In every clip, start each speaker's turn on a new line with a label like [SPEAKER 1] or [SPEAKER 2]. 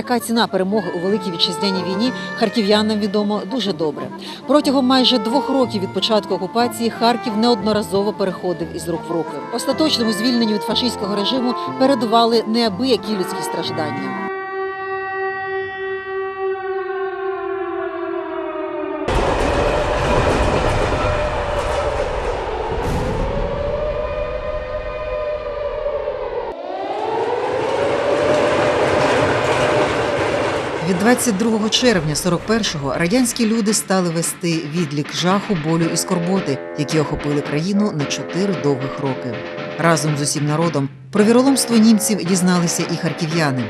[SPEAKER 1] яка ціна перемоги у великій вітчизняній війні, харків'янам відомо дуже добре. Протягом майже двох років від початку окупації Харків неодноразово переходив із рук в руки. Остаточному звільненню від фашистського режиму передували неабиякі людські страждання. 22 червня 41-го радянські люди стали вести відлік жаху, болю і скорботи, які охопили країну на чотири довгих роки. Разом з усім народом про віроломство німців дізналися і харків'яни.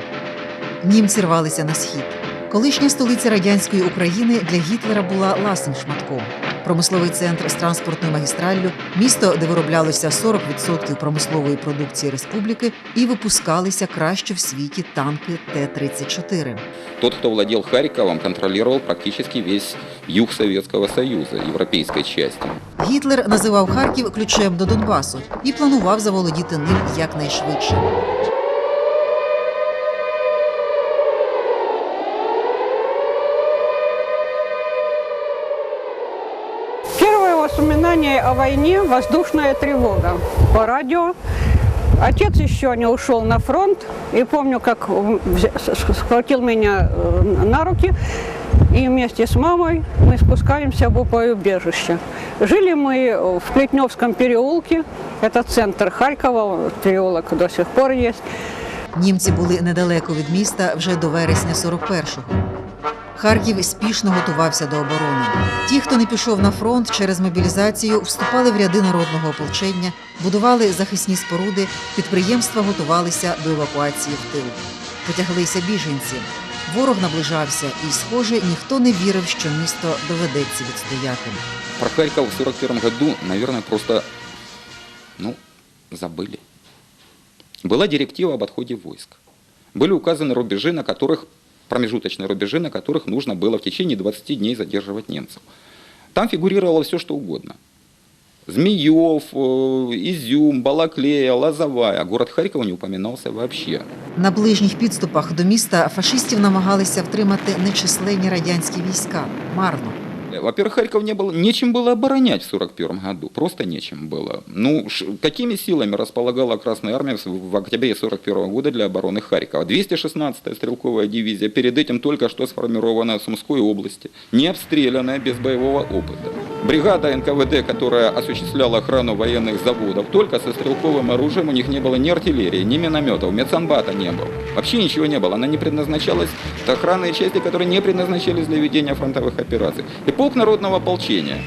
[SPEAKER 1] Німці рвалися на схід. Колишня столиця радянської України для Гітлера була ласним шматком. Промисловий центр з транспортною магістраллю, місто, де вироблялося 40% промислової продукції республіки, і випускалися краще в світі танки Т-34.
[SPEAKER 2] Тот, кто владел Харьковом, контролировал практически весь юг Советского Союза, европейской части.
[SPEAKER 1] Гітлер називав Харків ключем до Донбасу і планував заволодіти ним якнайшвидше.
[SPEAKER 3] о войне – воздушная тревога по радио. Отец еще не ушел на фронт, и помню, как взя- с- схватил меня э, на руки, и вместе с мамой мы спускаемся в убежище. Жили мы в Плетневском переулке, это центр Харькова, переулок до сих пор есть.
[SPEAKER 1] Німці були недалеко від міста вже до вересня 41-го. Харків спішно готувався до оборони. Ті, хто не пішов на фронт через мобілізацію, вступали в ряди народного ополчення, будували захисні споруди, підприємства готувалися до евакуації в тил. Потяглися біженці. Ворог наближався, і, схоже, ніхто не вірив, що місто доведеться відстояти.
[SPEAKER 2] Про Харьков в 1941 году, наверное, просто ну, забыли. Была директива об отходе войск. Были указаны рубежи, на которых, промежуточные рубежи, на которых нужно было в течение 20 дней задерживать немцев. Там фигурировало все, что угодно. Змеев, э, Изюм, Балаклея, Лозовая. Город Харьков не упоминался вообще.
[SPEAKER 1] На ближніх підступах до міста фашистів намагалися втримати нечисленні радянські війська. Марно.
[SPEAKER 2] Во-первых, Харьков не было, нечем было оборонять в 1941 году, просто нечем было. Ну, ш- какими силами располагала Красная Армия в, в октябре 1941 года для обороны Харькова? 216-я стрелковая дивизия, перед этим только что сформированная в Сумской области, не обстрелянная, без боевого опыта. Бригада НКВД, которая осуществляла охрану военных заводов, только со стрелковым оружием, у них не было ни артиллерии, ни минометов, медсанбата не было. Вообще ничего не было, она не предназначалась, охранные части, которые не предназначались для ведения фронтовых операций. И полк народного ополчения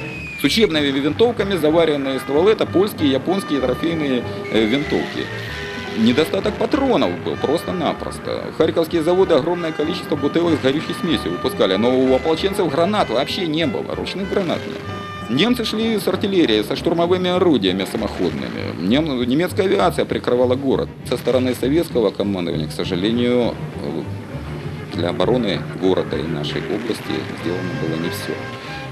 [SPEAKER 2] с учебными винтовками, заваренные стволы, это польские, японские трофейные э, винтовки. Недостаток патронов был просто-напросто. Харьковские заводы огромное количество бутылок с горючей смесью выпускали, но у ополченцев гранат вообще не было, ручных гранат нет. Немцы шли с артиллерией, со штурмовыми орудиями самоходными. Нем- Немецкая авиация прикрывала город. Со стороны советского командования, к сожалению, э, для обороны города и нашей области сделано было не все.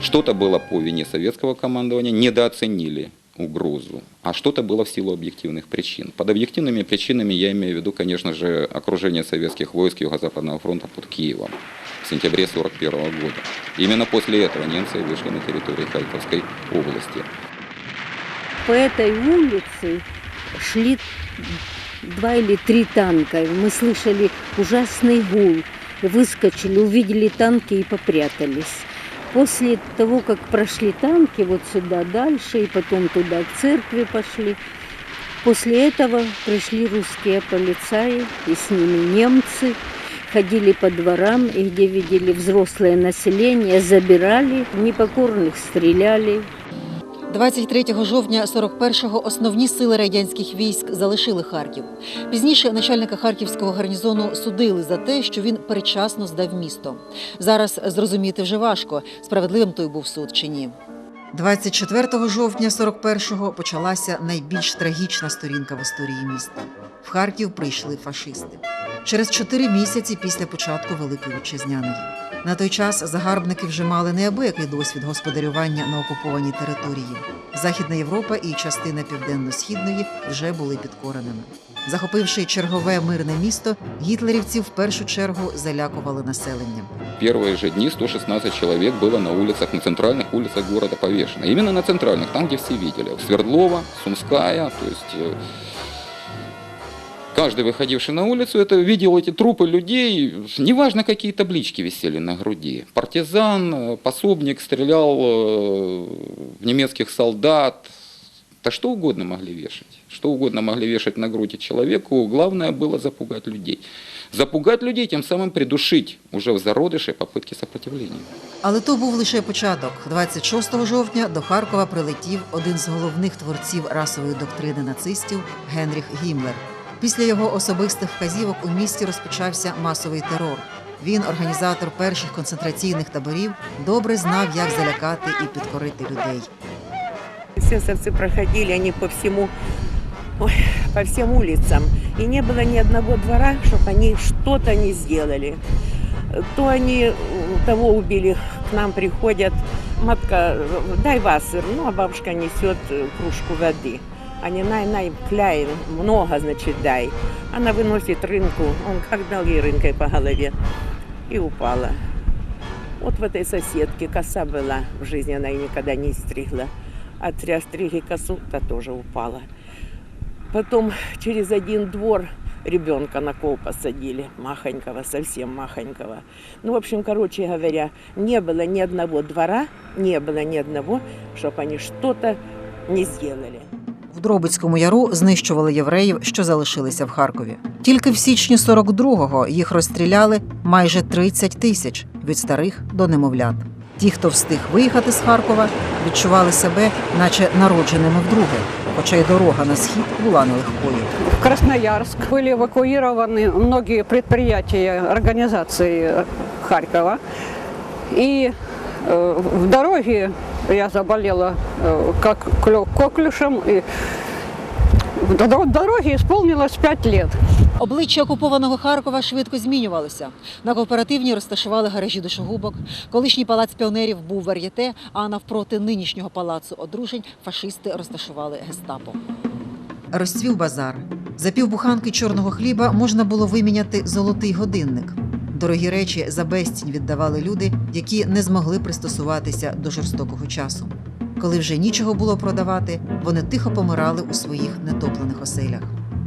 [SPEAKER 2] Что-то было по вине советского командования, недооценили угрозу, а что-то было в силу объективных причин. Под объективными причинами я имею в виду, конечно же, окружение советских войск Юго-Западного фронта под Киевом в сентябре 1941 года. Именно после этого немцы вышли на территорию Харьковской области.
[SPEAKER 4] По этой улице шли два или три танка. Мы слышали ужасный гул. Выскочили, увидели танки и попрятались. После того, как прошли танки вот сюда дальше, и потом туда к церкви пошли, после этого пришли русские полицаи, и с ними немцы, ходили по дворам, и где видели взрослое население, забирали, непокорных стреляли,
[SPEAKER 1] 23 жовтня 41-го основні сили радянських військ залишили Харків. Пізніше начальника харківського гарнізону судили за те, що він передчасно здав місто. Зараз зрозуміти вже важко, справедливим той був суд чи ні. 24 жовтня 41-го почалася найбільш трагічна сторінка в історії міста. В Харків прийшли фашисти. Через чотири місяці після початку Великої Вітчизняної. На той час загарбники вже мали неабиякий досвід господарювання на окупованій території. Західна Європа і частина південно-східної вже були підкореними. Захопивши чергове мирне місто, гітлерівці в першу чергу залякували населення.
[SPEAKER 2] Первые же дни 116 человек было на улицах, на центральных улицах города повешено. Именно на центральных, там, где все видели. Свердлова, Сумская, то есть э, каждый выходивший на улицу, это видел эти трупы людей, неважно, какие таблички висели на груди. Партизан, э, пособник стрелял э, в немецких солдат, да что угодно могли вешать. Что угодно могли вешать на груди человеку. Главное было запугать людей. Запугать людей, тем самым придушить уже в зародыше попытки сопротивления.
[SPEAKER 1] Але то був лише початок. 26 жовтня до Харкова прилетів один з головних творців расової доктрини нацистів Генріх Гімлер. Після його особистих вказівок у місті розпочався масовий терор. Він, організатор перших концентраційних таборів, добре знав, як залякати і підкорити людей.
[SPEAKER 5] Эсэсовцы проходили они по всему, ой, по всем улицам. И не было ни одного двора, чтобы они что-то не сделали. То они э, того убили, к нам приходят, матка, э, дай вассер, ну, а бабушка несет э, кружку воды. Они, най, най, кляй, много, значит, дай. Она выносит рынку, он как дал ей рынкой по голове и упала. Вот в этой соседке коса была, в жизни она и никогда не стригла. А стригли косу, та тоже упала. Потом через один двор ребенка на кол посадили, махонького, совсем махонького. Ну, в общем, короче говоря, не было ни одного двора, не было ни одного, чтобы они что-то не сделали.
[SPEAKER 1] В Дробицькому яру знищували євреїв, що залишилися в Харкові. Тільки в січні 42-го їх розстріляли майже 30 тисяч від старих до немовлят. Ті, хто встиг виїхати з Харкова, відчували себе, наче народженими вдруге, хоча й дорога на схід була нелегкою.
[SPEAKER 3] В Красноярск были эвакуированы многие предприятия организации Харькова. И э, в дороге я заболела э, как коклюшем. И в дор- дороге исполнилось пять лет.
[SPEAKER 1] Обличчя окупованого Харкова швидко змінювалося. На кооперативній розташували гаражі душогубок. Колишній палац піонерів був вар'єте, а навпроти нинішнього палацу одружень фашисти розташували гестапо. Розцвів базар. За півбуханки чорного хліба можна було виміняти золотий годинник. Дорогі речі за безцінь віддавали люди, які не змогли пристосуватися до жорстокого часу. Коли вже нічого було продавати, вони тихо помирали у своїх нетоплених оселях.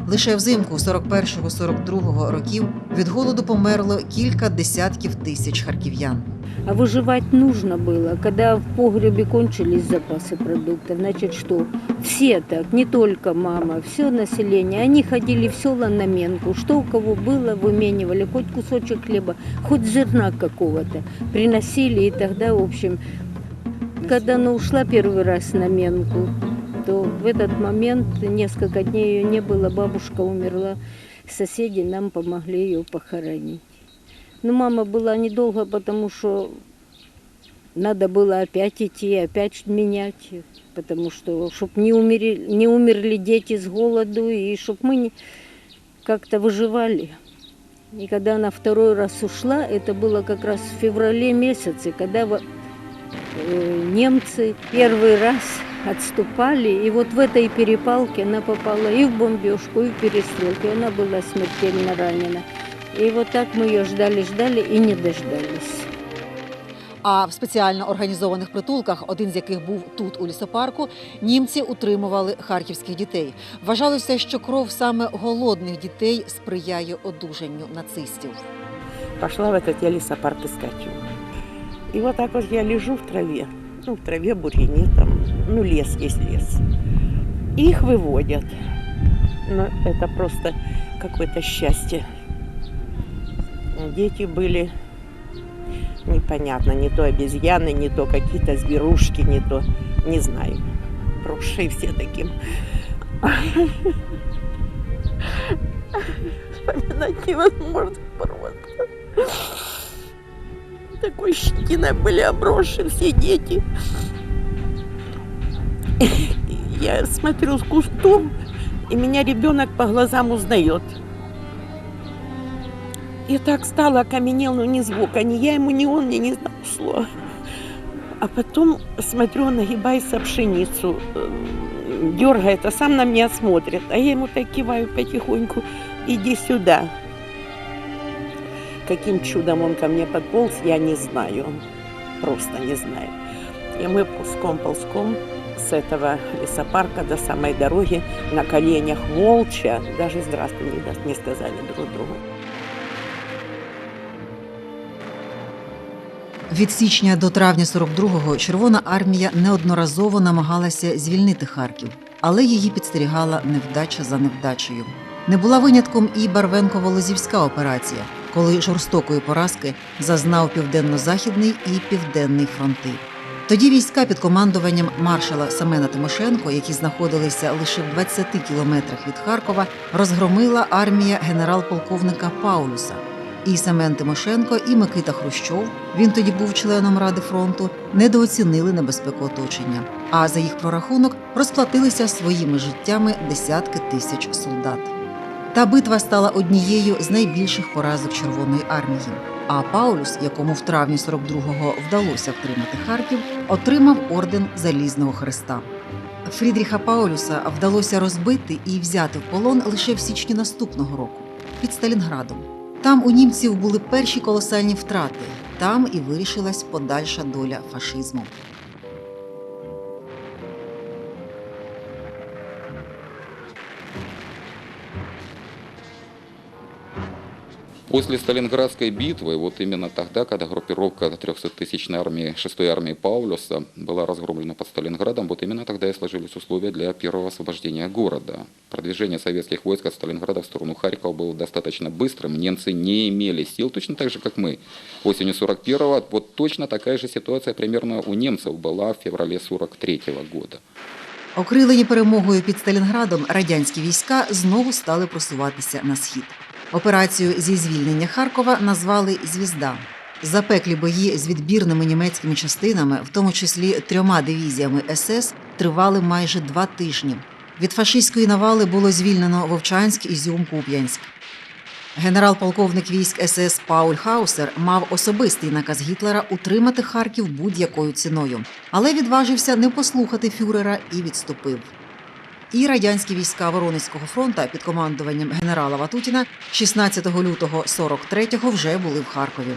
[SPEAKER 1] Лише взимку 41-42 років від голоду померло кілька десятків тисяч харків'ян.
[SPEAKER 4] А выживать нужно было. Когда в погребе кончились запасы продуктов, значит что? Все так, не только мама, все население. Они ходили в села на менку. Что у кого было, выменивали. Хоть кусочек хлеба, хоть зерна какого-то. Приносили и тогда, в общем, когда она ушла первый раз на менку, то в этот момент несколько дней ее не было, бабушка умерла. Соседи нам помогли ее похоронить. Но мама была недолго, потому что надо было опять идти, опять менять, потому что, чтобы не умерли, не умерли дети с голоду, и чтобы мы как-то выживали. И когда она второй раз ушла, это было как раз в феврале месяце, когда э, немцы первый раз отступали, и вот в этой перепалке она попала и в бомбежку, и в перестрелку, и она была смертельно ранена. И вот так мы ее ждали-ждали и не дождались.
[SPEAKER 1] А в спеціально організованих притулках, один з яких був тут у лісопарку, німці утримували харківських дітей. Вважалося, що кров саме голодних дітей сприяє одужанню нацистів.
[SPEAKER 5] Пошла в этот я лесопарк искать его. И вот так вот я лежу в траве. Ну, в траве бурьяне там, ну, лес есть лес. И их выводят. Но это просто какое-то счастье. Дети были непонятно, не то обезьяны, не то какие-то зверушки, не то, не знаю. Броши все таким. Вспоминать невозможно просто. Такой щетиной были обросши все дети. Я смотрю с кустом, и меня ребенок по глазам узнает. И так стало, окаменел, но ни звука, ни я ему, ни он мне не знал слова. А потом смотрю, он нагибается пшеницу. Э, дергает, а сам на меня смотрит. А я ему так киваю потихоньку, иди сюда. Каким чудом он ко мне подполз, я не знаю. Просто не знаю. И мы ползком-ползком с этого лесопарка до самой дороги на коленях молча, даже здравствуй не сказали друг другу.
[SPEAKER 1] Від січня до травня 42-го Червона армія неодноразово намагалася звільнити Харків, але її підстерігала невдача за невдачею. Не була винятком і Барвенко-Волозівська операція, коли жорстокої поразки зазнав південно-західний і південний фронти. Тоді війська під командуванням маршала Семена Тимошенко, які знаходилися лише в 20 кілометрах від Харкова, розгромила армія генерал-полковника Паулюса. І Семен Тимошенко, і Микита Хрущов, він тоді був членом Ради фронту, недооцінили небезпеку оточення. А за їх прорахунок розплатилися своїми життями десятки тисяч солдат. Та битва стала однією з найбільших поразок Червоної армії. А Паулюс, якому в травні 42-го вдалося втримати Харків, отримав орден Залізного Хреста. Фрідріха Паулюса вдалося розбити і взяти в полон лише в січні наступного року під Сталінградом. Там у німців були перші колосальні втрати. Там і вирішилась подальша доля фашизму.
[SPEAKER 2] После Сталинградской битвы, вот именно тогда, когда группировка 300-тысячной армии, 6-й армии Паулюса была разгромлена под Сталинградом, вот именно тогда и сложились условия для первого освобождения города. Продвижение советских войск от Сталинграда в сторону Харькова было достаточно быстрым, немцы не имели сил, точно так же, как мы. Осенью 41-го, вот точно такая же ситуация примерно у немцев была в феврале 43-го года.
[SPEAKER 1] Окрилені перемогою під Сталінградом радянські війська знову стали просуватися на схід. Операцію зі звільнення Харкова назвали Звізда. Запеклі бої з відбірними німецькими частинами, в тому числі трьома дивізіями СС, тривали майже два тижні. Від фашистської навали було звільнено Вовчанськ, Ізюм, Куп'янськ. Генерал-полковник військ СС Пауль Хаусер мав особистий наказ Гітлера утримати Харків будь-якою ціною, але відважився не послухати фюрера і відступив І радянські війська Воронезького фронта під командуванням генерала Ватутіна 16 лютого 43-го вже були в Харкові.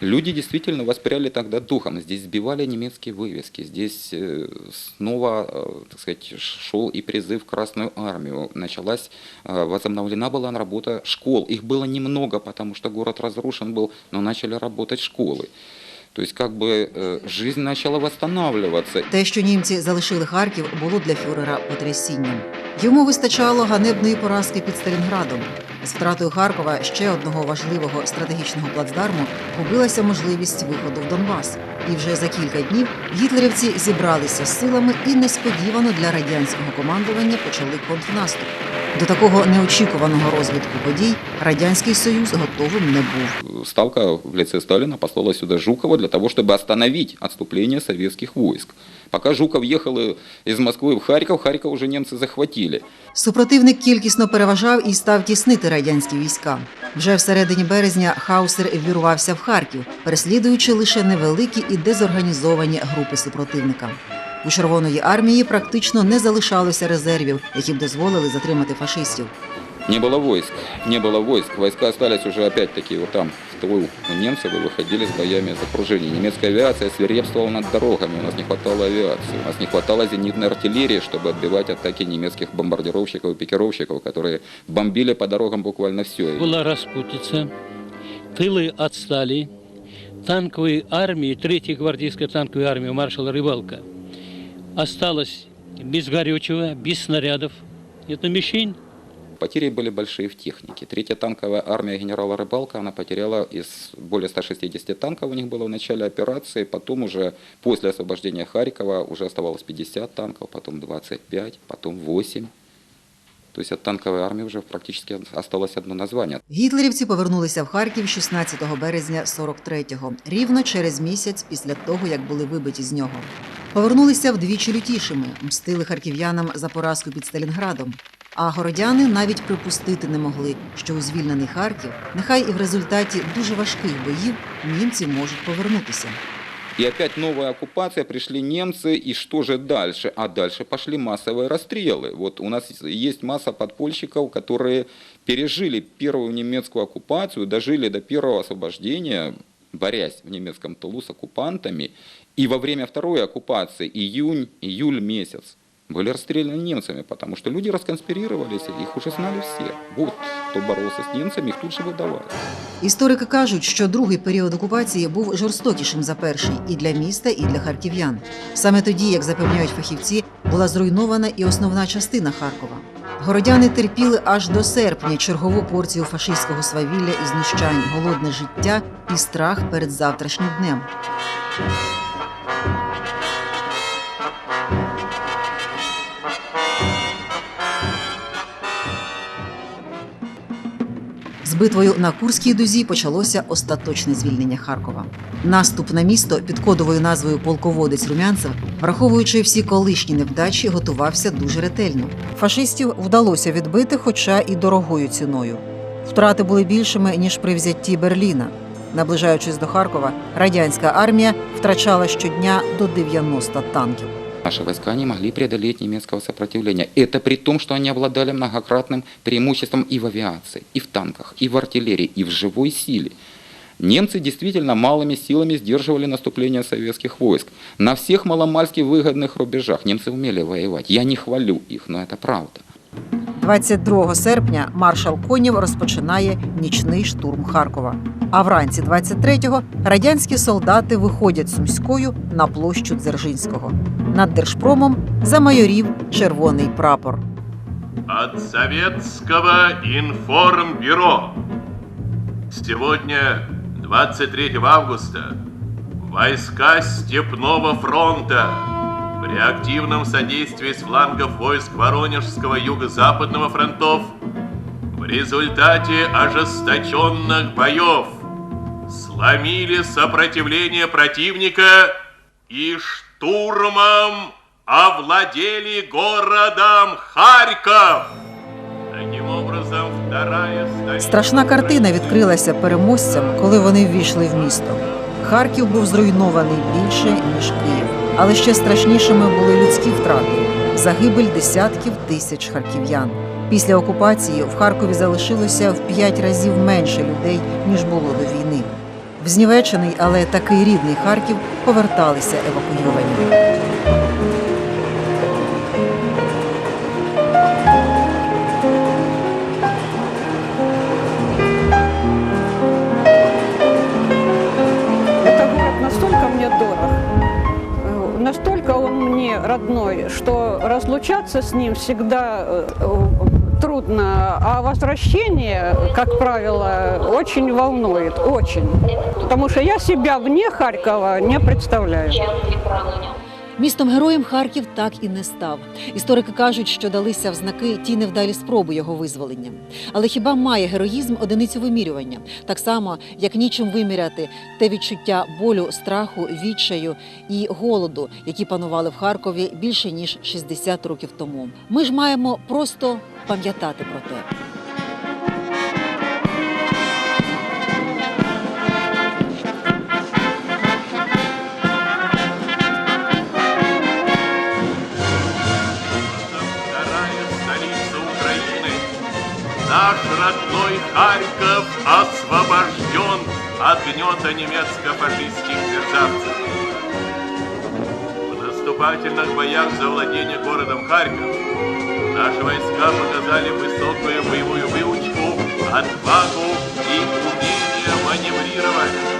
[SPEAKER 2] Люди действительно воспряли тогда духом. Здесь сбивали немецкие вывески. Здесь э, снова, э, так сказать, шел и призыв в Красную Армию. Началась, э, возобновлена была работа школ. Их было немного, потому что город разрушен был, но начали работать школы. То есть как бы э, жизнь начала восстанавливаться.
[SPEAKER 1] Те, що німці залишили Харків, було для фюрера потрясінням. Йому вистачало ганебної поразки під Сталінградом. З втратою Харкова ще одного важливого стратегічного плацдарму губилася можливість виходу в Донбас. І вже за кілька днів гітлерівці зібралися з силами і несподівано для радянського командування почали контрнаступ. До такого неочікуваного розвитку подій радянський союз готовим не був.
[SPEAKER 2] Ставка в лице Сталина послала сюда Жукова для того, чтобы остановить отступление советских войск. Пока Жуков ехал э, из Москвы в Харьков, Харьков уже немцы захватили.
[SPEAKER 1] Супротивник кількісно переважав і став тіснити радянські війська. Вже всередині березня Хаусер ввірвався в Харків, переслідуючи лише невеликі і дезорганізовані групи супротивника. У Червоної армії практично не залишалося резервів, які б дозволили затримати фашистів.
[SPEAKER 2] Не было войск, не было войск. Войска остались уже опять-таки вот там, в тылу у немцев, и выходили с боями из окружения. Немецкая авиация свирепствовала над дорогами, у нас не хватало авиации, у нас не хватало зенитной артиллерии, чтобы отбивать атаки немецких бомбардировщиков и пикировщиков, которые бомбили по дорогам буквально все.
[SPEAKER 6] Была распутица, тылы отстали, танковые армии, 3-я гвардейская танковая армия маршала Рыбалка осталась без горючего, без снарядов. Это мишень.
[SPEAKER 2] Потери были большие в технике. Третья танковая армия генерала Рыбалка, она потеряла из более 160 танков у них было в начале операции, потом уже после освобождения Харькова уже оставалось 50 танков, потом 25, потом 8. То есть от танковой армии уже практически осталось одно название.
[SPEAKER 1] Гітлерівці повернулися в Харків 16 березня 43-го, рівно через місяць після того, як були вибиті з нього. Повернулися вдвічі лютішими, мстили харків'янам за поразку під Сталінградом. А городяни навіть припустити не могли, що у звільнений Харків, нехай і в результаті дуже важких боїв, німці можуть повернутися.
[SPEAKER 2] И опять новая оккупация, пришли немцы, и что же дальше? А дальше пошли массовые расстрелы. Вот у нас есть масса подпольщиков, которые пережили первую немецкую оккупацию, дожили до первого освобождения, борясь в немецком тылу с оккупантами. И во время второй оккупации, июнь, июль месяц, были расстреляны немцами, потому что люди расконспирировались, их уже знали все. Вот, кто боролся с немцами, их тут же выдавали.
[SPEAKER 1] Історики кажуть, що другий період окупації був жорстокішим за перший і для міста, і для харків'ян. Саме тоді, як запевняють фахівці, була зруйнована і основна частина Харкова. Городяни терпіли аж до серпня чергову порцію фашистського свавілля і знущань, голодне життя і страх перед завтрашнім днем. Битвою на Курській дузі почалося остаточне звільнення Харкова. Наступ на місто під кодовою назвою Полководець Румянцев, враховуючи всі колишні невдачі, готувався дуже ретельно. Фашистів вдалося відбити, хоча і дорогою ціною. Втрати були більшими ніж при взятті Берліна. Наближаючись до Харкова, радянська армія втрачала щодня до 90 танків.
[SPEAKER 2] Наши войска не могли преодолеть немецкого сопротивления. Это при том, что они обладали многократным преимуществом и в авиации, и в танках, и в артиллерии, и в живой силе. Немцы действительно малыми силами сдерживали наступление советских войск. На всех маломальски выгодных рубежах немцы умели воевать. Я не хвалю их, но это правда.
[SPEAKER 1] 22 серпня маршал Конєв розпочинає нічний штурм Харкова. А вранці 23-го радянські солдати виходять Сумською на площу Дзержинського. Над Держпромом замайорів червоний прапор.
[SPEAKER 7] От Советского информбюро. Сегодня, 23 августа, войска Степного фронта при активном содействии с флангов войск Воронежского юго-западного фронтов в результате ожесточенных боев сломили сопротивление противника и штурмом овладели городом Харьков. Таким образом, вторая столица...
[SPEAKER 1] Страшна картина відкрилася переможцям, коли вони ввійшли в місто. Харків був зруйнований більше ніж Київ, Але ще страшнішими були людські втрати загибель десятків тисяч харків'ян. Після окупації в Харкові залишилося в п'ять разів менше людей ніж було до війни. В знівечений, але такий рідний Харків поверталися евакуйовані.
[SPEAKER 3] Мне что разлучаться с ним всегда э, трудно, а возвращение, как правило, очень волнует, очень. Потому что я себя вне Харькова не представляю.
[SPEAKER 1] Містом героєм Харків так і не став. Історики кажуть, що далися в знаки ті невдалі спроби його визволення. Але хіба має героїзм одиницю вимірювання? Так само, як нічим виміряти те відчуття болю, страху, відчаю і голоду, які панували в Харкові більше ніж 60 років тому. Ми ж маємо просто пам'ятати про те.
[SPEAKER 7] отряда немецко-фашистских мерзавцев. В наступательных боях за владение городом Харьков наши войска показали высокую боевую выучку, отвагу и умение маневрировать.